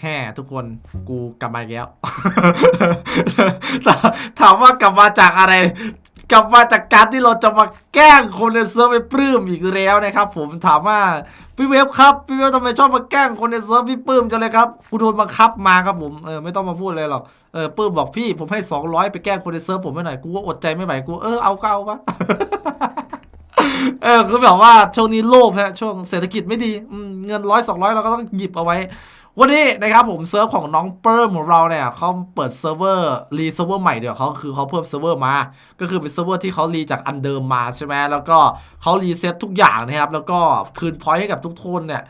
แฮ่ๆทุกคนกูกลับมาแล้ว ถามว่ากลับมาจากอะไร กลับมาจากการที่เราจะมาแกล้งคนในเซิร์ฟไปปลื้มอีกแล้วนะครับ ผมถามว่าพี่เวฟครับพี่เวฟทำไมชอบมาแกล้งคนในเซิร์ฟพี่ปลื้มจังเลยครับกูโดนบังคับมาครับผมเออไม่ต้องมาพูดเลยหรอกเออปลื้มบอกพี่ผมให้ 200 ไปแกล้งคนในเซิร์ฟผมไม่หน่อยกูก็อดใจไม่ไหวกูเออเอาเก็เอาปะเออคือแบบว่าช่วงนี้โลภฮะช่วงเศรษฐกิจไม่ดีเงินร้อยสองร้อยเราก็ต้องหยิบเอาไว้ วันนี้นะครับผมเซิร์ฟของน้องเปิร์มของเราเนี่ยเขาเปิดเซิร์ฟเวอร์รีเซิร์ฟเวอร์ใหม่เดี๋ยวเขาคือเขาเพิ่มเซิร์ฟเวอร์มา ก็คือเป็นเซิร์ฟเวอร์ที่เขารีจากอันเดิมมาใช่ไหมแล้วก็เขารีเซ็ตทุกอย่างนะครับ แล้วก็คืนพอยต์ให้กับทุกคนเนี่ย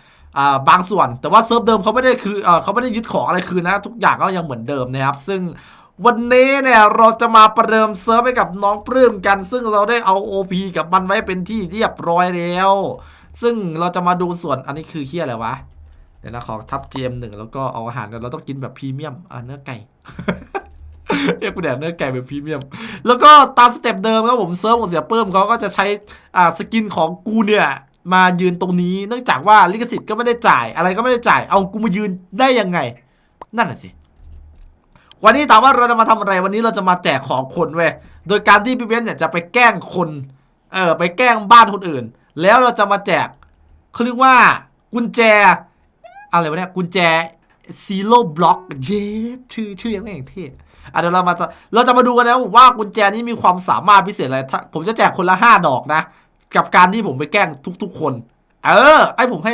บางส่วน แต่ว่าเซิร์ฟเดิมเขาไม่ได้คือเอเขาไม่ได้ยึดของอะไรคืนนะ ทุกอย่างก็ยังเหมือนเดิมนะครับ ซึ่งวันนี้เนี่ยเราจะมาประเดิมเซิร์ฟให้กับน้องปลื้มกัน ซึ่งเราได้เอา OP กับมันไว้เป็นที่เรียบร้อยแล้ว ซึ่งเราจะมาดูส่วนอันนี้คือเฮียอะไรวะ ดี๋ยวนะขอทับ GM หนึ่งแล้วก็เอาอาหารเราต้องกินแบบพรีเมียมอะเนื้อไก่เรียกกูแดกเนื้อไก่แบบพรีเมียม แล้วก็ตามสเต็ปเดิมครับผมเซิร์ฟของเสียเปิ้มเขาก็จะใช้อ่าสกินของกูเนี่ยมายืนตรงนี้ เนื่องจากว่าลิขสิทธิ์ก็ไม่ได้จ่าย อะไรก็ไม่ได้จ่าย เอากูมายืนได้ยังไง นั่นน่ะสิวันนี้ถามว่าเราจะมาทำอะไรวันนี้เราจะมาแจกของคนเว้ยโดยการที่พี่เว้นเนี่ยจะไปแกล้งคนเออไปแกล้งบ้านคนอื่น แล้วเราจะมาแจกเขาเรียกว่ากุญแจ อะไรวะเนี่ยกุญแจซีโร่บล็อกเย้ชื่อชื่อยังไม่อย่างเท่อะเดี๋ยวเรามาเราจะมาดูกันนะว่ากุญแจนี้มีความสามารถพิเศษอะไรถ้าผมจะแจกคนละห้าดอกนะ กับการที่ผมไปแกล้งทุก ๆ คน เออ ไอผมให้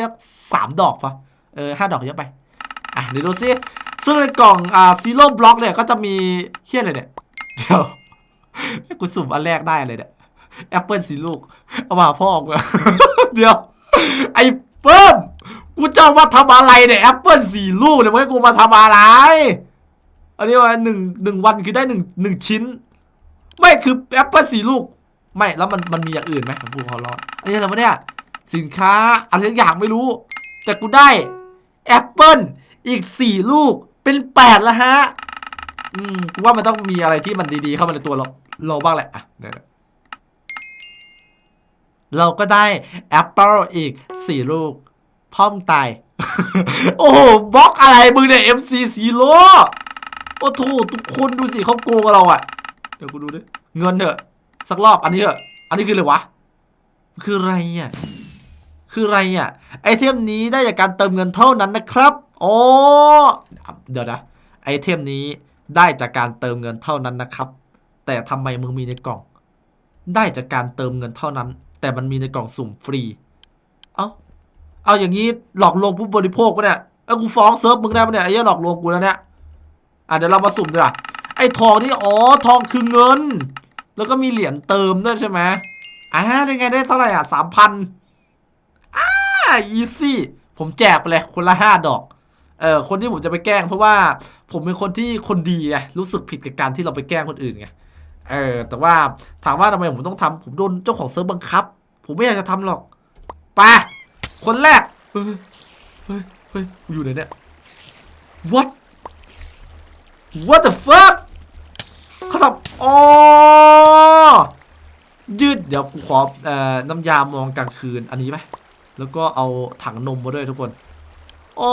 สามดอกปะเออห้าดอกเยอะไปอะเดี๋ยวดูซิซึ่งในกล่องอ่าซีโร่บล็อกเนี่ยก็จะมีเฮี้ยอะไรเนี่ยเดี๋ยวกูสุ่มอันแรกได้เลยเนี่ยแอปเปิลสีลูก เอามาหาพ่อกูเดี๋ยว ไอ้เปิ้ม กูจะเอามาทำอะไรเนี่ยแอปเปิลสี่ลูกเนี่ยมึงให้กูมาทำอะไร อันนี้ว่าหนึ่งหนึ่งวันคือได้หนึ่งหนึ่งชิ้น ไม่คือแอปเปิลสี่ลูก ไม่แล้วมันมันมีอย่างอื่นไหมผมพูดขอรองอันนี้อะไรวะเนี่ยสินค้าอะไรสักอย่างไม่รู้ แต่กูได้แอปเปิลอีกสี่ลูกเป็นแปดแล้วฮะ อืมกูว่ามันต้องมีอะไรที่มันดีๆ เข้ามาในตัวเราเราบ้างแหละอะเดี๋ยวเราก็ได้แอปเปิลอีกสี่ลูก พร้อมตาย โอ้โหบล็อกอะไรมึงเนี่ย MC ซีโร่โอ้โหทุกคนดูสิเขาโกงเราอะ เดี๋ยวกูดูดิเงินเถอะ สักรอบอันนี้เถอะ อันนี้คืออะไรวะ คืออะไรอะ คืออะไรอะ ไอเทมนี้ได้จากการเติมเงินเท่านั้นนะครับโอ้เดี๋ยวนะ ไอเทมนี้ได้จากการเติมเงินเท่านั้นนะครับ แต่ทำไมมึงมีในกล่อง ได้จากการเติมเงินเท่านั้น แต่มันมีในกล่องสุ่มฟรี เอาอย่างนี้หลอกลวงผู้บริโภคปะเนี่ยเอ้กูฟ้องเซิร์ฟมึงได้ปะเนี่ยไอ้เหี้ยหลอกลวงกูแล้วเนี่ยอะเดี๋ยวเรามาสุ่มดีกว่าไอ้ทองนี่อ๋อทองคือเงิน แล้วก็มีเหรียญเติมด้วยใช่ไหมอ่าได้ไงได้เท่าไหร่อะสามพันอ่าอีซี่ผมแจกไปเลยคนละห้าดอกเออคนที่ผมจะไปแกล้ง เพราะว่าผมเป็นคนที่คนดีไงรู้สึกผิดกับการที่เราไปแกล้งคนอื่นไงเออแต่ว่าถามว่าทำไมผมต้องทำผมโดนเจ้าของเซิร์ฟบังคับ ผมไม่อยากจะทำหรอกไป คนแรกเฮ้ยเฮ้ย เฮ้ย อยู่ไหนเนี่ย what what the fuck เขาทำอ๋อยืด เดี๋ยวกูขอเอ่อน้ำยามองกลางคืน อันนี้ไหม แล้วก็เอาถังนมมาด้วยทุกคน อ๋อ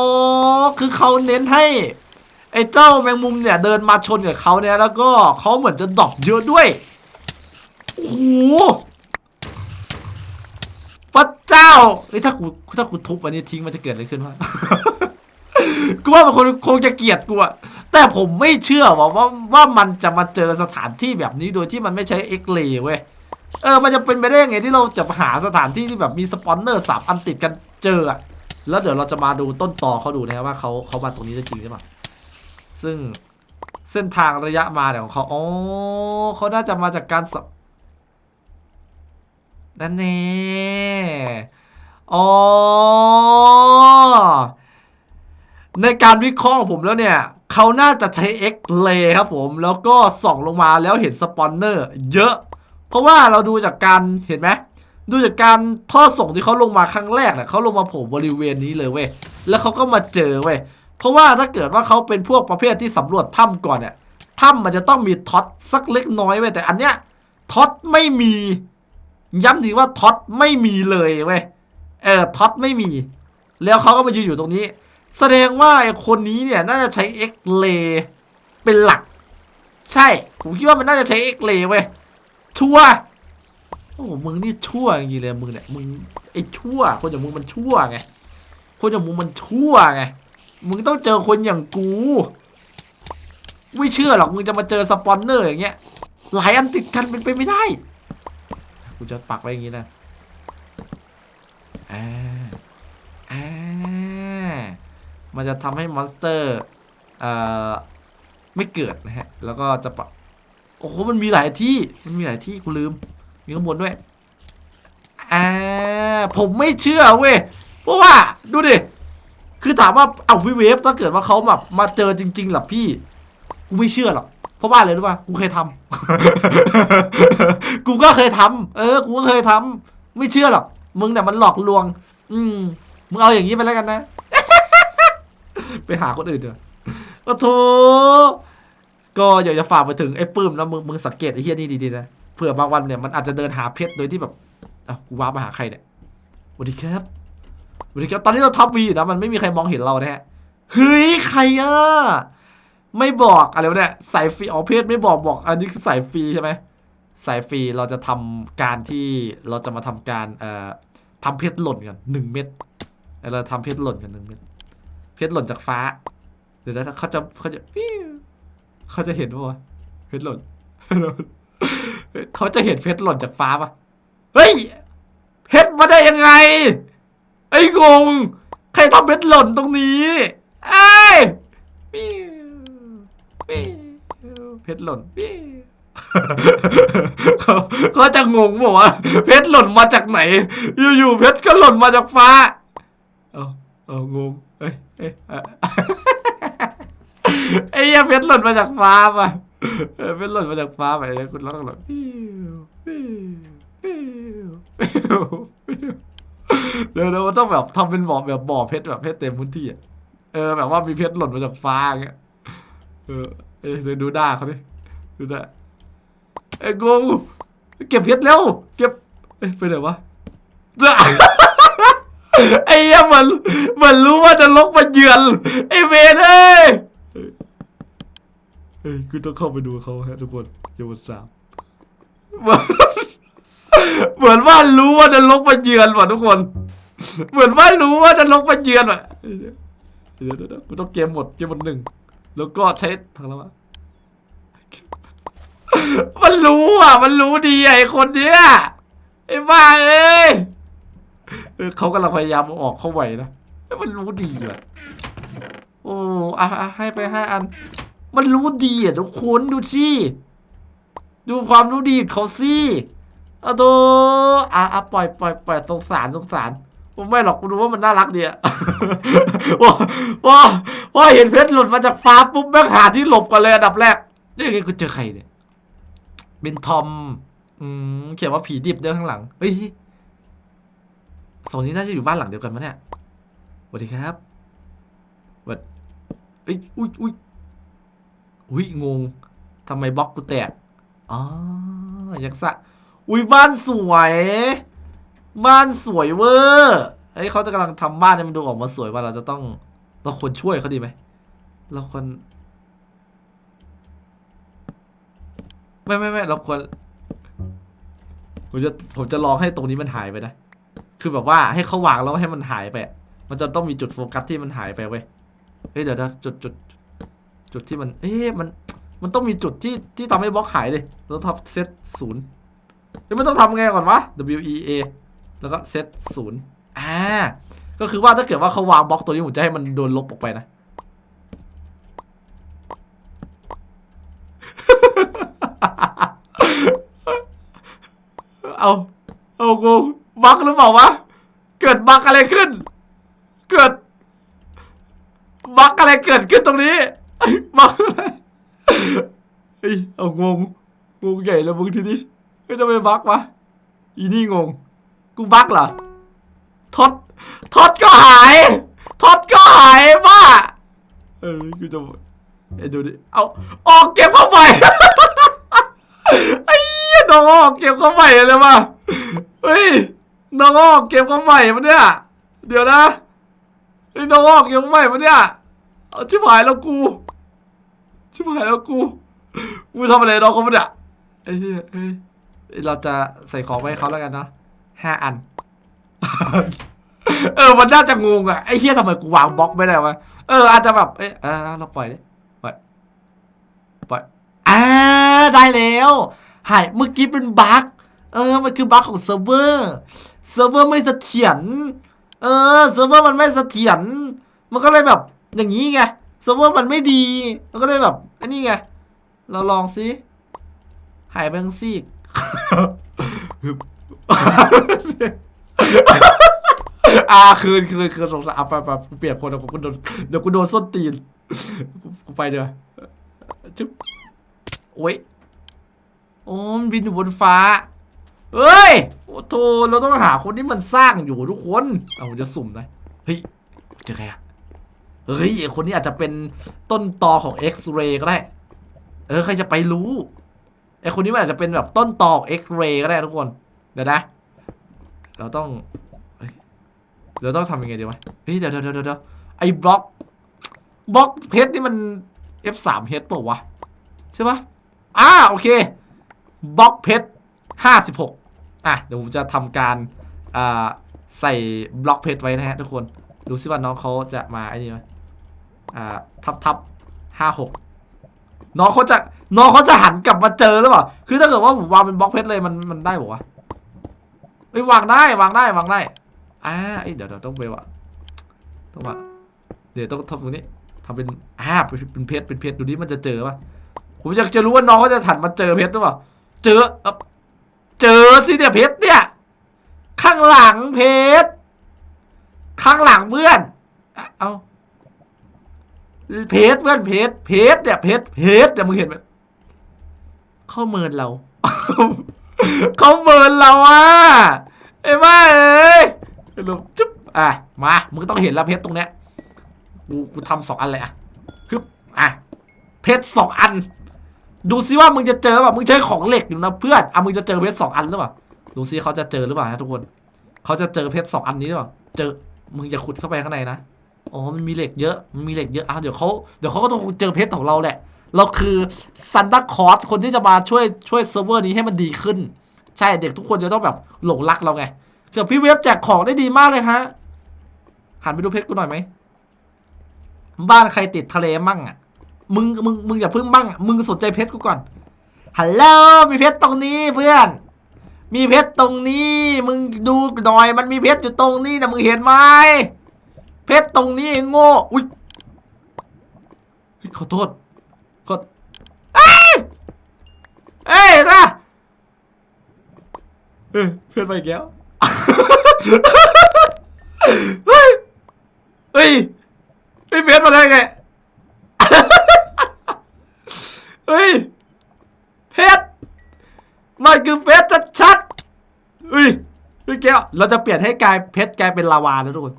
คือเขาเน้นให้ไอ้เจ้าแมงมุมเนี่ยเดินมาชนกับเขาเนี่ยแล้วก็เขาเหมือนจะดรอกเยอะด้วย โอ้โห เจ้าเอ้ยถ้ากูถ้ากูทุบอันนี้ทิ้งมันจะเกิดอะไรขึ้นวะ กูว่ามันคงคงจะเกลียดกูอะแต่ผมไม่เชื่อว่าว่าว่ามันจะมาเจอสถานที่แบบนี้โดยที่มันไม่ใช้เอ็กเลเว้ย เออ มันจะเป็นไปได้ยังไงที่เราจะหาสถานที่ที่แบบมีสปอนเนอร์สามอันติดกันเจออะแล้วเดี๋ยวเราจะมาดูต้นตอเขาดูนะครับว่าเขาเขามาตรงนี้ได้จริงหรือเปล่า ซึ่งเส้นทางระยะมาเนี่ยของเขา อ๋อเขาน่าจะมาจากการสับ นั่นแน่อ๋อ ในการวิเคราะห์ของผมแล้วเนี่ย เขาน่าจะใช้ X ray ครับผม แล้วก็ส่องลงมาแล้วเห็นสปอนเนอร์เยอะ เพราะว่าเราดูจากการเห็นไหมดูจากการท่อส่งที่เขาลงมาครั้งแรกเนี่ยเขาลงมาโผล่บริเวณนี้เลยเว้ย แล้วเขาก็มาเจอเว้ย เพราะว่าถ้าเกิดว่าเขาเป็นพวกประเภทที่สำรวจถ้ำก่อนเนี่ยถ้ำมันจะต้องมีท็อตสักเล็กน้อยเว้ยแต่อันเนี้ยท็อตไม่มี ย้ำถึงว่าท็อตไม่มีเลยเว้ยเออท็อตไม่มี แล้วเขาก็มายืนอยู่ตรงนี้ แสดงว่าไอ้คนนี้เนี่ยน่าจะใช้เอ็กเลเป็นหลัก ใช่ ผมคิดว่ามันน่าจะใช้เอ็กเลเว้ยชั่วโอ้มึงนี่ชั่วจริงๆเลยมึงเนี่ยมึงไอ้ชั่ว คนอย่างมึงมันชั่วไงคนอย่างมึงมันชั่วไงมึงต้องเจอคนอย่างกูไม่เชื่อหรอกมึงจะมาเจอสปอนเนอร์อย่างเงี้ยหลายอันติดกันเป็นไปไม่ได้ กูจะปักไว้อย่างงี้นะอ่าอ่ามันจะทำให้มอนสเตอร์เอ่อไม่เกิดนะฮะ แล้วก็จะปัก โอ้โห มันมีหลายที่ มันมีหลายที่กูลืม มีข้างบนด้วยอ่าผมไม่เชื่อเว้ย เพราะว่าดูดิ คือถามว่า เอาพี่เวฟถ้าเกิดว่าเขาแบบมาเจอจริงๆหรอพี่ กูไม่เชื่อหรอก เพราะว่าอะไรรู้ป่ะกูเคยทำกูก็เคยทำเออ กูก็เคยทำไม่เชื่อหรอก มึงเนี่ยมันหลอกลวง อืมมึงเอาอย่างนี้ไปแล้วกันนะ ไปหาคนอื่นเถอะโอ้โถก็อยากจะฝากไปถึงไอ้ปื้มนะมึงมึงสังเกตไอ้เฮียนี่ดีๆนะเผื่อบางวันเนี่ยมันอาจจะเดินหาเพชรโดยที่แบบอ้าวกูว้าร์ปมาหาใครเนี่ยสวัสดีครับสวัสดีครับตอนนี้เราท็อปวีอยู่นะมันไม่มีใครมองเห็นเรานะฮะเฮ้ยใครอะ ไม่บอกอะไรวะเนี่ยสายฟรีอ๋อเพจไม่บอกบอก อันนี้คือสายฟรีใช่ไหมสายฟรีเราจะทำการที่เราจะมาทำการเอ่อทำเพชรหล่นกันหนึ่งเม็ดเราทำเพชรหล่นกันหนึ่งเม็ดเพชรหล่นจากฟ้าเดี๋ยวนะเขาจะเขาจะเขาจะเห็นปะวะเพชรหล่นเขาจะเห็นเพชรหล่นจากฟ้าปะเฮ้ยเพชรมาได้ยังไง ไอ้งง ใครทำเพชรหล่นตรงนี้ไอ้ย ปิ้วปิ้วเพชรหล่นปิ้วเขาเขาจะงงบอกว่า เพชรหล่นมาจากไหน อยู่ๆเพชรก็หล่นมาจากฟ้าเอาเอางงเอ้ยเอ้ยเอ้ยไอ้เหี้ยเพชรหล่นมาจากฟ้าป่ะเออเพชรหล่นมาจากฟ้าไปเลยคุณร้องหล่นปิ้วปิ้วปิ้วปิ้วปิ้วเดี๋ยวเราต้องแบบทำเป็นบ่อแบบบ่อเพชรแบบเพชรเต็มพื้นที่อะเออแบบว่ามีเพชรหล่นมาจากฟ้าอย่างเงี้ย เออเอ้ยดูด้าเขาดิดูด้าเอ้ยงงเก็บเพชรแล้วเก็บเอ้ยไปไหนวะดาไอ้เหี้ยมือนเหมือนรู้ว่าจะลกมาเยือนไอ้เวนเอ้ยเฮ้ยกูต้องเข้าไปดูเขาฮะทุกคนอย่าหมดสามเหมือนเหมือนว่ารู้ว่าจะลกมาเยือนว่ะทุกคน เหมือนว่ารู้ว่าจะลกมาเยือนว่ะเดี๋ยวเดี๋ยวเดี๋ยวกูต้องเกมหมดเกมหมดหนึ่ง แล้วก็ใช้ทางแล้วอะมันรู้อะ มันรู้ดีไอ้คนเนี้ยไอ้บ้าเอ้ยเออเขากำลังพยายามออกเข้าไหวนะมันรู้ดีอะโอ้อะอะให้ไปห้าอัน มันรู้ดีอะทุกคนดูสิดูความรู้ดีของเขาสิเอาตัวอะอะปล่อยปล่อยปล่อยสงสารสงสารผมไม่หรอกกูรู้ว่ามันน่ารักดีอะว่าว่า ว่าเห็นเพชรหลุดมาจากฟ้าปุ๊บแม่งหาที่หลบกันเลยอันดับแรกนี่ไงกูเจอใครเนี่ยเป็นทอม อืมเขียนว่าผีดิบเดินข้างหลังเฮ้ยสองนี้น่าจะอยู่บ้านหลังเดียวกันมั้ยเนี่ยสวัสดีครับสวัสเอ้ยอุ้ยอุ้ยอุ้ยงงทำไมบล็อกกูแตกอ๋อยักษ์สะอุ้ยบ้านสวย บ้านสวยเวอร์เฮ้ยเขาจะกำลังทำบ้านให้มันดูออกมาสวยว่าเราจะต้อง เราควรช่วยเขาดีไหมเราควรไม่ไม่ไม่เราควรผมจะผมจะลองให้ตรงนี้มันหายไปนะคือแบบว่าให้เขาวางแล้วให้มันหายไป มันจะต้องมีจุดโฟกัสที่มันหายไปเว้ยเฮ้ยเดี๋ยวนะจุดจุดจุดที่มันเอ๊ะมันมันต้องมีจุดที่ที่ทำให้บล็อกหายเลยเราต้องเซตศูนย์เฮ้ยมันต้องทำไงก่อนวะ W E A แล้วก็เซตศูนย์อ่า ก็คือว่าถ้าเกิดว่าเขาวางบล็อกตัวนี้ผมจะให้มันโดนลบออกไปนะ เอาเอากูบักหรือเปล่าวะ เกิดบักอะไรขึ้น เกิดบักอะไรเกิดขึ้นตรงนี้บักอะไรเฮ้ยเอางงงงใหญ่แล้วมึงทีนี้เฮ้ยทำไมบักวะอีนี่งง กูบักเหรอ ทอดทอดก็หายท็อดก็หายบ้าเออกูจะไอ้ดูดิเอาออกเก็บเข้าไปไอ้เหี้ยน้องออกเก็บเข้าไปเลยว่ะเฮ้ยน้องออกเก็บเข้าไปมันเนี่ยเดี๋ยวนะไอ้น้องยังไม่มาเนี่ยเอาชิบหายแล้วกูชิบหายแล้วกูกูทำอะไรน้องเขาไม่ได้ไอ้เหี้ยเอ้เราจะใส่ของไปให้เขาแล้วกันเนาะห้าอัน เออมันน่าจะงงอะไอ้เหี้ยทำไมกูวางบล็อกไม่ได้วะเอออาจจะแบบเอ้ยเออเราปล่อยดิปล่อยปล่อยอ่าได้แล้วหายเมื่อกี้เป็นบั๊กเออมันคือบั๊กของเซิร์ฟเวอร์เซิร์ฟเวอร์ไม่เสถียรเออเซิร์ฟเวอร์มันไม่เสถียรมันก็เลยแบบอย่างนี้ไงเซิร์ฟเวอร์มันไม่ดี มันก็เลยแบบอันนี้ไงเราลองซิหายไปทั้งซีก อ่าคืนคืนคืนสงสารอะไปไปกูเปลี่ยนคนเดี๋ยวกูโดนเดี๋ยวกูโดนส้นตีนกูไปเดี๋ยวจุ๊บโอ้ยโอ้มันบินอยู่บนฟ้าเฮ้ยโอ้โธเราต้องหาคนที่มันสร้างอยู่ทุกคนเอาผมจะสุ่มน่อยเฮ้ยเจอใครอะเฮ้ยไอคนนี้อาจจะเป็นต้นตอของ X-ray ก็ได้ เออใครจะไปรู้ไอคนนี้มันอาจจะเป็นแบบต้นตอของ X-ray ก็ได้ทุกคนเดี๋ยวนะ เราต้องเราต้องทำยังไงดีวะเฮ้ยเดี๋ยวเดี๋ยวเดี๋ยวเดี๋ยวไอ้บล็อกบล็อกเพชรนี่มัน F3H เปล่าวะใช่ปะอ่าโอเคบล็อกเพชร56อะเดี๋ยวผมจะทำการอ่าใส่บล็อกเพชรไว้นะฮะทุกคนดูซิว่าน้องเขาจะมาไอ้นี่ไหมอ่าทับทับห้าหกน้องเขาจะน้องเขาจะหันกลับมาเจอหรือเปล่า คือถ้าเกิดว่าผมวางเป็นบล็อกเพชรเลยมันมันได้ปะวะ เอ้ยวางได้วางได้วางได้อ่าเอ้ยเดี๋ยวเดี๋ยวต้องไปว่ะต้องว่าเดี๋ยวต้องทำตรงนี้ทำเป็นอ่าเป็นเพชรเป็นเพชรดูดิมันจะเจอป่ะผมอยากจะรู้ว่าน้องเขาจะถันมาเจอเพชรหรือเปล่าเจอเอ้าเจอสิเนี่ยเพชรเนี่ยข้างหลังเพชรข้างหลังเพื่อนอะเอาเพชรเพื่อนเพชรเพชรเนี่ยเพชรเพชรเนี่ยมึงเห็นไหมเข้าเมินเรา เขาเมินเราอะไอ้บ้าเอ้ยลงจุ๊บอะมามึงต้องเห็นแล้วเพชรตรงเนี้ยกูกูทำสองอันเลยอะฮึบอะเพชรสองอัน ดูซิว่ามึงจะเจอแบบมึงใช้ของเหล็กอยู่นะเพื่อนอะมึงจะเจอเพชรสองอันหรือเปล่าดูซิเขาจะเจอหรือเปล่านะทุกคนเขาจะเจอเพชรสองอันนี้หรือเปล่าเจอมึงอย่าขุดเข้าไปข้างในนะอ๋อมันมีเหล็กเยอะมันมีเหล็กเยอะอะเดี๋ยวเขาเดี๋ยวเขาก็ต้องเจอเพชรของเราแหละ เราคือซันตาคอร์สคนที่จะมาช่วยช่วยเซิร์ฟเวอร์นี้ให้มันดีขึ้น ใช่เด็กทุกคนจะต้องแบบหลงรักเราไงเกือบพี่เวฟแจกของได้ดีมากเลยฮะหันไปดูเพชรกูหน่อยไหมบ้านใครติดทะเลมั่งอะมึงมึงมึงอย่าเพิ่งมั่งมึงสนใจเพชรกูก่อนฮัลโหลมีเพชรตรงนี้เพื่อน มีเพชรตรงนี้ มึงดูหน่อยมันมีเพชรอยู่ตรงนี้นะมึงเห็นไหมเพชรตรงนี้ไอ้โง่อุ้ยขอโทษ ขอเอ้ยเอ้ยนะเอ้ยเพชรไปอีกแล้วเฮ้ยเฮ้ยไอ้เพชรมาได้ไงเฮ้ยเพชรมันคือเพชรชัดๆเฮ้ยพี่แก้วเราจะเปลี่ยนให้กลายเพชรกลายเป็นลาวาแล้วทุกคน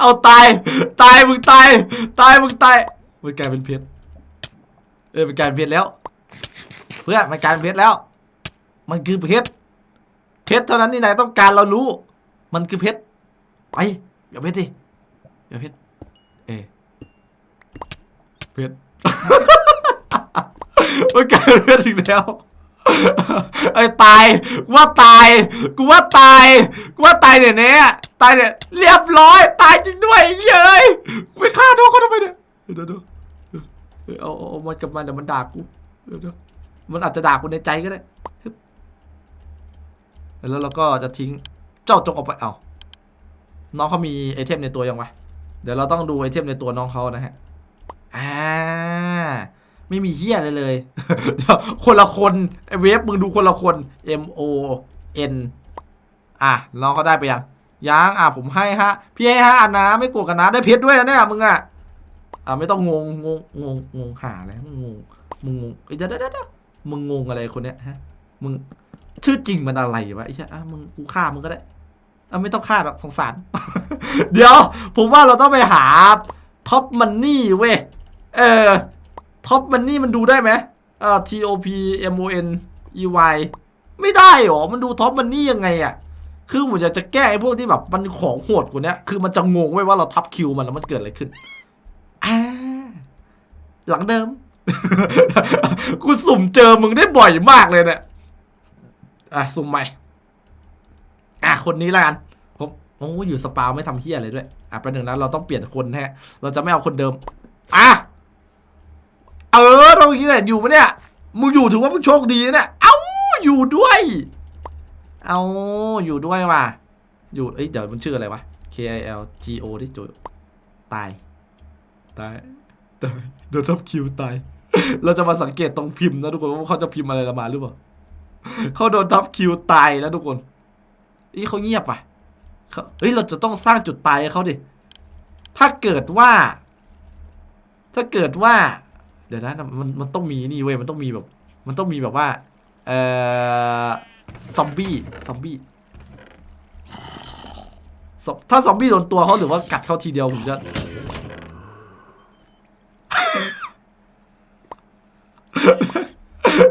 เอาตาย ตายมึงตาย ตายมึงตายมันกลายเป็นเพชร เออมันกลายเป็นเพชรแล้ว เพื่อนมันกลายเป็นเพชรแล้ว มันคือเพชร เพชรเท่านั้นที่นายต้องการเรารู้ มันคือเพชร ไปเดี๋ยวเพชรดิเดี๋ยวเพชรเออเพชรมันกลายเป็นเพชรอีกแล้ว ไอ้ตายกูว่าตายกูว่าตายกูว่าตายเนี่ยเนี่ยตายเนี่ยเรียบร้อยตายจริงด้วยเย้ยกูไปฆ่าน้องเขาทำไมเนี่ยเดี๋ยวเดี๋ยวเอาเอามันกลับมาเดี๋ยวมันด่ากูเดี๋ยวเดี๋ยวมันอาจจะด่ากูในใจก็ได้แล้วเราก็จะทิ้งเจ้าจงออกไปเอาน้องเขามีไอเทมในตัวยังวะเดี๋ยวเราต้องดูไอเทมในตัวน้องเขานะฮะอ่า ไม่มีเฮียเลยเลยเดี๋ยวคนละคนไอเวฟมึงดูคนละคน M O N อะน้องเขาได้ไปยังยังอะผมให้ฮะพี่ให้ฮะอันนะไม่โกรธกันนะได้เพชรด้วยนะเนี่ยมึงอะอะไม่ต้องงงงงงงงงหาอะไรมึงงงมึงงงเอ้เดี๋ยวเดี๋ยวเดี๋ยวมึงงงอะไรคนเนี้ยฮะมึงชื่อจริงมันอะไรวะไอ้เชี่ยอะมึงกูฆ่ามึงก็ได้อะไม่ต้องฆ่าหรอกสงสาร เดี๋ยว ผมว่าเราต้องไปหาท็อปมันนี่เว้ยเออ ท็อปมันนี่มันดูได้ไหมอ่า T O P M O N E Y ไม่ได้หรอ มันดูท็อปมันนี่ยังไงอะคือผมอยากจะแก้ไอ้พวกที่แบบมันของโหดกว่านี้คือมันจะงงไว้ว่าเราทับคิวมันแล้วมันเกิดอะไรขึ้นอ่าหลังเดิม กูสุ่มเจอมึงได้บ่อยมากเลยเนี่ย อะ สุ่มใหม่ อะ คนนี้ละกัน ผมโอ้อยู่สปาวไม่ทำเฮียอะไรด้วย อะประเด็นนั้นเราต้องเปลี่ยนคนแฮะ เราจะไม่เอาคนเดิม อะ เออเราอย่างนี้แหละอยู่ปะเนี่ย มึงอยู่ถือว่ามึงโชคดีนะเนี่ยเอ้าอยู่ด้วย เอาอยู่ด้วยว่ะ อยู่ เอ้ยเดี๋ยวมันชื่ออะไรวะ K I L G O ที่จุตาย ตาย ตายโดนทับคิวตาย เราจะมาสังเกตตรงพิมพ์นะทุกคนว่าเขาจะพิมพ์อะไรเรามาหรือเปล่าเขาโดนทับคิวตายแล้วทุกคนอีเขาเงียบอะเขาเฮ้ย เราจะต้องสร้างจุดตายให้เขาดิ ถ้าเกิดว่า ถ้าเกิดว่า เดี๋ยวนะมันมันต้องมีนี่เว้ยมันต้องมีแบบ มันต้องมีแบบว่าเอ่อซอมบี้ซอมบี้ถ้าซอมบี้โดนตัวเขาหรือว่ากัดเขาทีเดียวผมจะ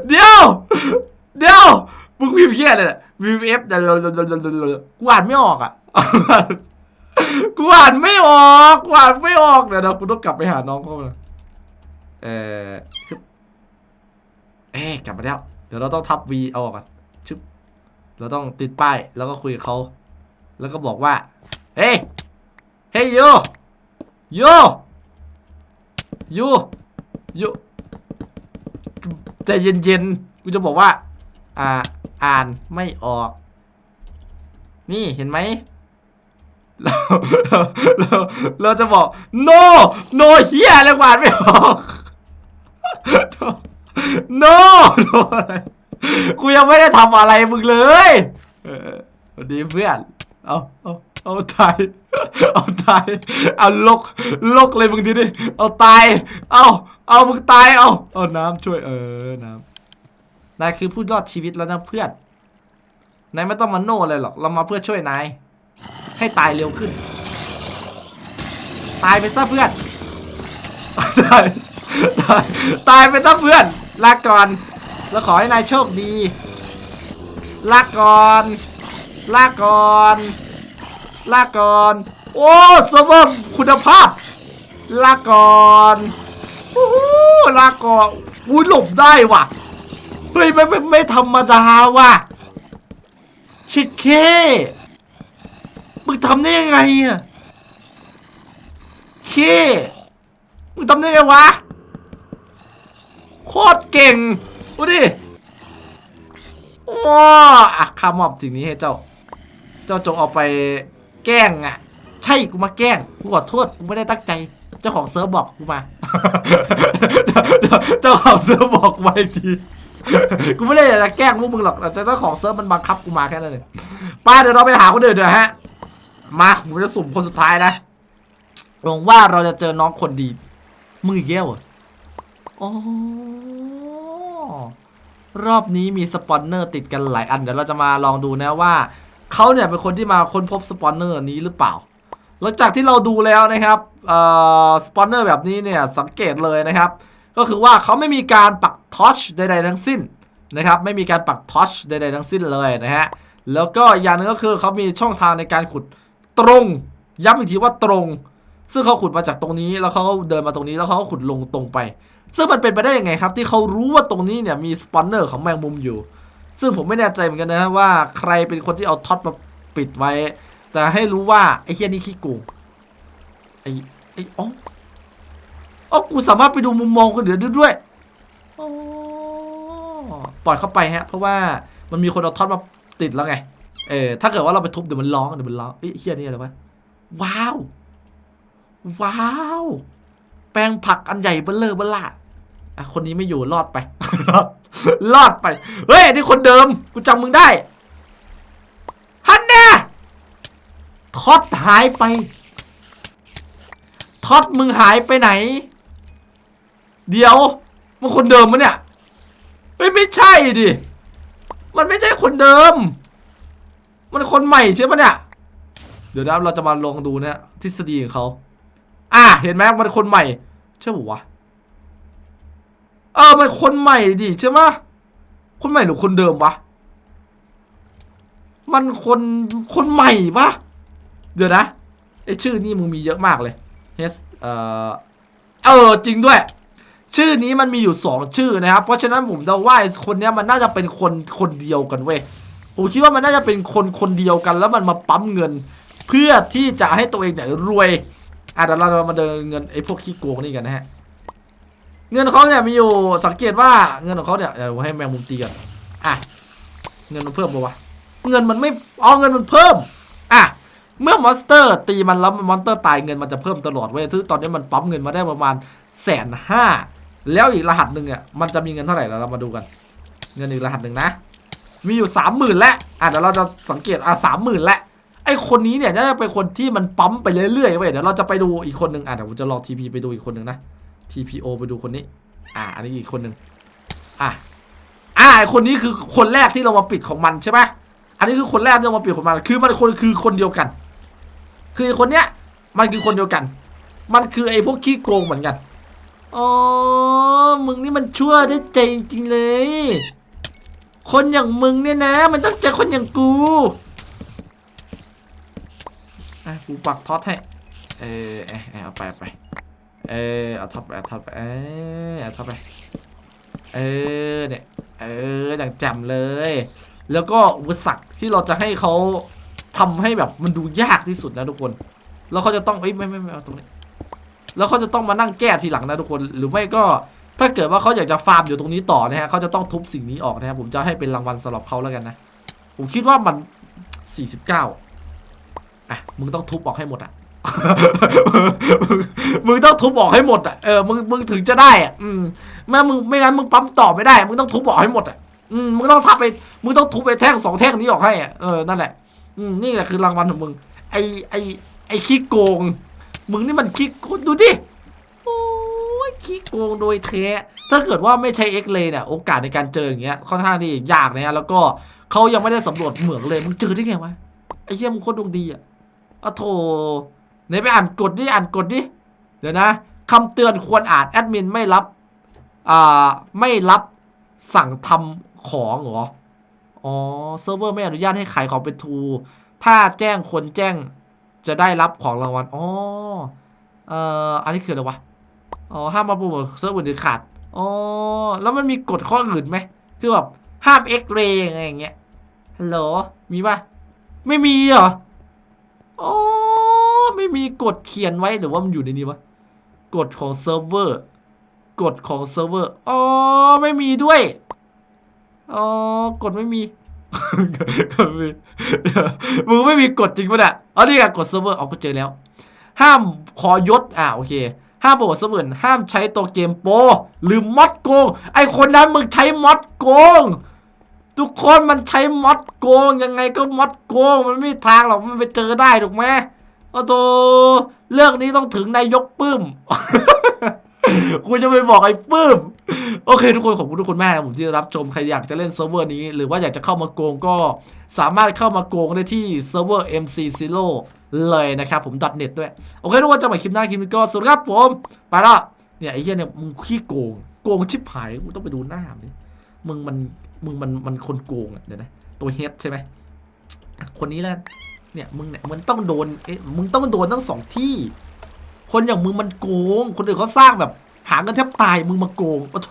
เดี๋ยวเดี๋ยวมึงพิมพ์เพี้ยอะไรเนี่ย VF เดี๋ยวกูอ่านไม่ออกอะกูอ่านไม่ออกกูอ่านไม่ออกเดี๋ยวนะกูต้องกลับไปหาน้องเขามา เออฮึบเอ๊กลับมาแล้ว เดี๋ยวเราต้องทับ V เอาออกก่อนชึบเราต้องติดป้ายแล้วก็คุยกับเขาแล้วก็บอกว่า เฮ้ย เฮ้ยโย โย โย โยใจเย็นๆ กูจะบอกว่า อ่า อ่านไม่ออก นี่เห็นไหม เรา เรา เราจะบอก no no เฮียอะไรกวาดไม่ออก no no อะไรกูยังไม่ได้ทำอะไรมึงเลยเออสวัสดีเพื่อน เอาเอาเอาตาย เอาตาย เอาลก ลกเลยมึงทีดิเอาตาย เอาเอามึงตาย เอาเอาน้ำช่วย เออ น้ำนายคือผู้รอดชีวิตแล้วนะเพื่อน นายไม่ต้องมาโน่เลยหรอก เรามาเพื่อช่วยนาย ให้ตายเร็วขึ้น ตายไปซะเพื่อน ตาย ตายตายไปซะเพื่อนลาก่อน แล้วขอให้นายโชคดีลาก่อนลาก่อนลาก่อนโอ้เซิร์ฟเวอร์คุณภาพลาก่อนโอ้โหลาก่อนอุ้ยหลบได้ว่ะเฮ้ยไม่ไม่ไม่ธรรมดาว่ะชิดเคมึงทำได้ยังไงอะเคมึงทำได้ไงวะ โคตรเก่งดูดิว้าอะข้ามอบสิ่งนี้ให้เจ้า เจ้าจงเอาไปแกล้งอะ ใช่กูมาแกล้งกูขอโทษกูไม่ได้ตั้งใจ เจ้าของเซิร์ฟบอกกูมา เจ้าเจ้าเจ้าของเซิร์ฟบอกกูมาอีกทีกูไม่ได้อยากจะแกล้งพวกมึงหรอกแต่เจ้าของเซิร์ฟมันบังคับกูมาแค่นั้นเองป้าเดี๋ยวเราไปหาคนอื่นเดี๋ยวฮะ มาผมจะสุ่มคนสุดท้ายนะหวังว่าเราจะเจอน้องคนดีมึงอีกแล้วเหร อ๋อ รอบนี้มีสปอนเนอร์ติดกันหลายอัน เดี๋ยวเราจะมาลองดูนะว่าเขาเนี่ยเป็นคนที่มาค้นพบสปอนเนอร์นี้หรือเปล่า หลังจากที่เราดูแล้วนะครับสปอนเนอร์แบบนี้เนี่ยสังเกตเลยนะครับ ก็คือว่าเขาไม่มีการปักทอชใดๆทั้งสิ้นนะครับ ไม่มีการปักทอชใดๆทั้งสิ้นเลยนะฮะ แล้วก็อย่างหนึงก็คือเขามีช่องทางในการขุดตรง ย้ำอีกทีว่าตรง ซึ่งเขาขุดมาจากตรงนี้แล้วเขาก็เดินมาตรงนี้แล้วเขาก็ขุดลงตรงไป ซึ่งมันเป็นไปได้ยังไงครับ ที่เขารู้ว่าตรงนี้เนี่ยมีสปอนเนอร์ของแมงมุมอยู่ ซึ่งผมไม่แน่ใจเหมือนกันนะว่าใครเป็นคนที่เอาท็อตมาปิดไว้ แต่ให้รู้ว่าไอ้เฮียนี่ขี้โกงไอ้ไอ้อ๋ออ๋อกูสามารถไปดูมุมมองคนอื่นได้ด้วยปล่อยเข้าไปฮะ เพราะว่ามันมีคนเอาท็อตมาติดแล้วไง เออถ้าเกิดว่าเราไปทุบเดี๋ยวมันร้องเดี๋ยวมันร้องเอ้ยเฮียนี่อะไรวะว้าว ว้าว แปลงผักอันใหญ่เบลเลอร์เบล่าอะคนนี้ไม่อยู่รอดไป รอดไป เฮ้ย นี่คนเดิม กูจำมึงได้ฮันแน่ท็อตหายไปท็อตมึงหายไปไหน เดี๋ยวมันคนเดิมมะเนี่ยเฮ้ยไม่ใช่ดิ มันไม่ใช่คนเดิม มันคนใหม่ใช่ปะเนี่ย เดี๋ยวนะเราจะมาลองดูเนี่ยทฤษฎีของเขา อะเห็นไหมมันคนใหม่ใช่ปะวะเออมันคนใหม่ดิใช่ไหมคนใหม่หรือคนเดิมวะมันคนคนใหม่ปะเดี๋ยวนะไอชื่อนี่มึงมีเยอะมากเลยเฮสเออเออจริงด้วย ชื่อนี้มันมีอยู่สองชื่อนะครับ เพราะฉะนั้นผมเดาว่าไอคนเนี้ยมันน่าจะเป็นคนคนเดียวกันเว้ยผมคิดว่ามันน่าจะเป็นคนคนเดียวกัน แล้วมันมาปั๊มเงิน เพื่อที่จะให้ตัวเองเนี่ยรวย อะเดี๋ยวเราจะมาเดินเงินไอ้พวกขี้โกงนี่กันนะฮะ เงินเขาเนี่ยมีอยู่สังเกตว่าเงินของเขาเนี่ยเดี๋ยวให้แมงมุมตีก่อนอะเงินมันเพิ่มปะวะเงินมันไม่อ๋อเงินมันเพิ่มอะเมื่อมอนสเตอร์ตีมันแล้วมอนสเตอร์ตายเงินมันจะเพิ่มตลอดเว้ยซึ่งตอนนี้มันปั๊มเงินมาได้ประมาณแสนห้าแล้วอีกรหัสหนึ่งอะมันจะมีเงินเท่าไหร่เรามาดูกัน เงินอีกรหัสหนึ่งนะ มีอยู่สามหมื่นแล้วอะเดี๋ยวเราจะสังเกตอะสามหมื่นแล้ว ไอคนนี้เนี่ยน่าจะเป็นคนที่มันปั๊มไปเรื่อยๆเว้ยเดี๋ยวเราจะไปดูอีกคนหนึ่งอะเดี๋ยวผมจะลอง TP ไปดูอีกคนหนึ่งนะ TPO ไปดูคนนี้ อะอันนี้อีกคนหนึ่งอะอะไอคนนี้คือคนแรกที่เรามาปิดของมันใช่ไหมอันนี้คือคนแรกที่เรามาปิดของมันคือมันคนคือคนเดียวกัน คือคนเนี้ยมันคือคนเดียวกัน มันคือไอพวกขี้โกงเหมือนกันอ๋อมึงนี่มันชั่วได้ใจจริงๆเลย คนอย่างมึงเนี่ยนะ มันต้องเจอคนอย่างกู อะกูปักท็อตให้เออเออเอาไปเอาไป เออเอาท็อปไปเอาท็อปไปเออเอาท็อปไป เออเนี่ยเอออย่างจ่มเลย แล้วก็อุปสรรคที่เราจะให้เขาทำให้แบบมันดูยากที่สุดนะทุกคน แล้วเขาจะต้องเอ้ยไม่ไม่ไม่เอาตรงนี้ แล้วเขาจะต้องมานั่งแก้ทีหลังนะทุกคน หรือไม่ก็ถ้าเกิดว่าเขาอยากจะฟาร์มอยู่ตรงนี้ต่อนะฮะเขาจะต้องทุบสิ่งนี้ออกนะฮะผมจะให้เป็นรางวัลสำหรับเขาแล้วกันนะ ผมคิดว่ามัน 49 อะมึงต้องทุบออกให้หมดอะ มึงต้องทุบออกให้หมดอะเออมึงมึงถึงจะได้อะอืมแม่มึงไม่งั้นมึงปั๊มต่อไม่ได้ มึงต้องทุบออกให้หมดอะอืมมึงต้องทับไปมึงต้องทุบไปแท่งสองแท่งนี้ออกให้อะเออนั่นแหละอืมนี่แหละคือรางวัลของมึง ไอไอไอขี้โกง มึงนี่มันขี้โกงดูดิโอ้ยขี้โกงโดยแท้ถ้าเกิดว่าไม่ใช้เอ็กเลเนี่ยโอกาสในการเจออย่างเงี้ยค่อนข้างที่ยากนะฮะแล้วก็เขายังไม่ได้สำรวจเหมืองเลยมึงเจอได้ไงวะไอ้เหี้ยมึงโคตรดวงดีอะ อะโถไหนไปอ่านกฎดิอ่านกฎดิเดี๋ยวนะคำเตือนควรอ่านแอดมินไม่รับอ่าไม่รับสั่งทำของเหรออ๋อเซิร์ฟเวอร์ไม่อนุญาตให้ขายของเป็นทูถ้าแจ้งคนแจ้งจะได้รับของรางวัลอ๋อเอ่ออันนี้คืออะไรวะอ๋อห้ามมาโปรโมทเซิร์ฟอื่นเด็ดขาดอ๋อแล้วมันมีกฎข้ออื่นไหมคือแบบห้ามเอ็กเรย์อะไรอย่างเงี้ยฮัลโหลมีปะไม่มีเหรอ อ๋อไม่มีกฎเขียนไว้หรือว่ามันอยู่ในนี้วะกฎของเซิร์ฟเวอร์กฎของเซิร์ฟเวอร์อ๋อไม่มีด้วยอ๋อกฎไม่มีกฎไม่มีมึงไม่มีกฎจริงปะเนี่ยเอ๋อนี่ไงกฎเซิร์ฟเวอร์เอากูเจอแล้ว ห้ามขอยศอ่าโอเคห้ามโปรโมทเซิร์ฟเวอร์ห้ามใช้ตัวเกมโปรหรือมอดโกงไอคนนั้นมึงใช้มอดโกง ทุกคนมันใช้มอดโกงยังไงก็มอดโกงมันไม่มีทางหรอกมันไปเจอได้ถูกไหมโอ้โตเรื่องนี้ต้องถึงนายกปื้มคุณจะไปบอกไอ้ปื้ม โอเค ทุกคนขอบคุณทุกคนมากนะผมที่รับชมใครอยากจะเล่นเซิร์ฟเวอร์นี้ หรือว่าอยากจะเข้ามาโกงก็สามารถเข้ามาโกงได้ที่เซิร์ฟเวอร์ MC0 เลยนะครับผม .net ด้วย โอเคทุกคนจะม่คลิปหน้าคลิปนี้ก็สวัสดีครับผม ไปละเนี่ยไอ้เหี้ยเนี่ยมึงขี้โกง โกงชิบหายกูต้องไปดูหน้ามันดิมึงมัน มึงมันมันคนโกงอะเดี๋ยวนะตัวเฮดใช่ไหมคนนี้แหละเนี่ยมึงเนี่ยมันต้องโดนเอ๊ะมึงต้องโดนทั้งสองที่ คนอย่างมึงมันโกง คนอื่นเขาสร้างแบบหาเงินแทบตายมึงมาโกงโอ้โถ